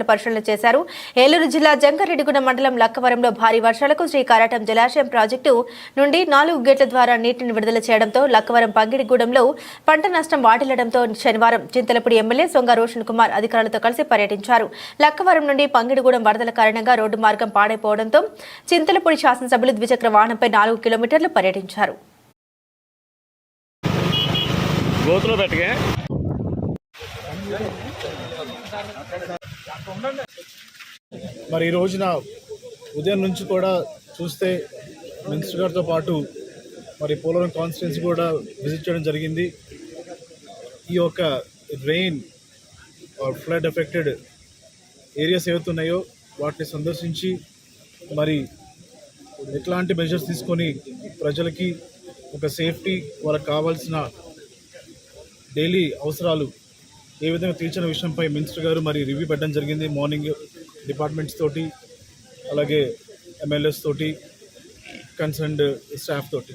పరిశీలన చేశారు. ఏలూరు జిల్లా జంగారెడ్డిగూడ మండలం లక్కవరంలో భారీ వర్షాలకు శ్రీ కారాటం జలాశయం ప్రాజెక్టు నుండి నాలుగు గేట్ల ద్వారా నీటిని విడుదల చేయడంతో లక్కవరం పంగిడిగూడెంలో పంట నష్టం వాటిల్లడంతో శనివారం చింతలపూడి ఎమ్మెల్యే సొంగ రోషన్ కుమార్ అధికారులతో కలిసి పర్యటించారు. లక్కవరం నుండి పంగిడిగూడెం వరదల కారణంగా రోడ్డు మార్గం పాడైపోవడంతో చింతలపూడి శాసనసభ్యులు ద్విచక్ర వాహనంపై నాలుగు కిలోమీటర్లు పర్యటించారు. గోతులో మరి ఈ రోజున ఉదయం నుంచి కూడా చూస్తే మినిస్టర్ గారితో పాటు మరి పోలవరం కాన్స్టిట్యున్సీ కూడా విజిట్ చేయడం జరిగింది. ఈ యొక్క రెయిన్ ఫ్లడ్ ఎఫెక్టెడ్ ఏరియాస్ ఏవైతున్నాయో వాటిని సందర్శించి మరి ఎట్లాంటి మెజర్స్ తీసుకొని ప్రజలకి ఒక సేఫ్టీ వాళ్ళకి కావాల్సిన డైలీ అవసరాలు ఏ విధంగా తీర్చిన విషయంపై మినిస్టర్ గారు మరి రివ్యూ పెట్టడం జరిగింది. మార్నింగ్ డిపార్ట్మెంట్స్ తోటి అలాగే ఎమ్మెల్యేస్ తోటి కన్సర్న్డ్ స్టాఫ్ తోటి.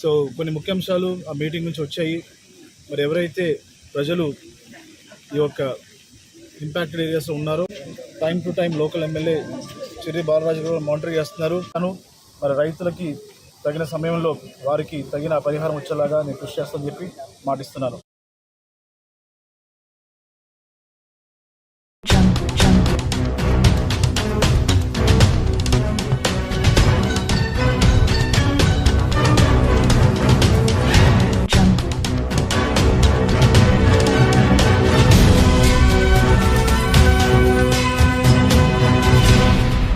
సో కొన్ని ముఖ్యాంశాలు ఆ మీటింగ్ నుంచి వచ్చాయి. మరి ఎవరైతే ప్రజలు ఈ యొక్క ఇంపాక్టెడ్ ఏరియాస్లో ఉన్నారో time to time local MLA Chirri Balaraju garu monitor చేస్తున్నారు. తను మరి రైతులకి తగిన సమయంలో వారికి తగిన పరిహారం వచ్చేలాగా నేను కృషి చేస్తానని చెప్పి మాటిస్తున్నాను.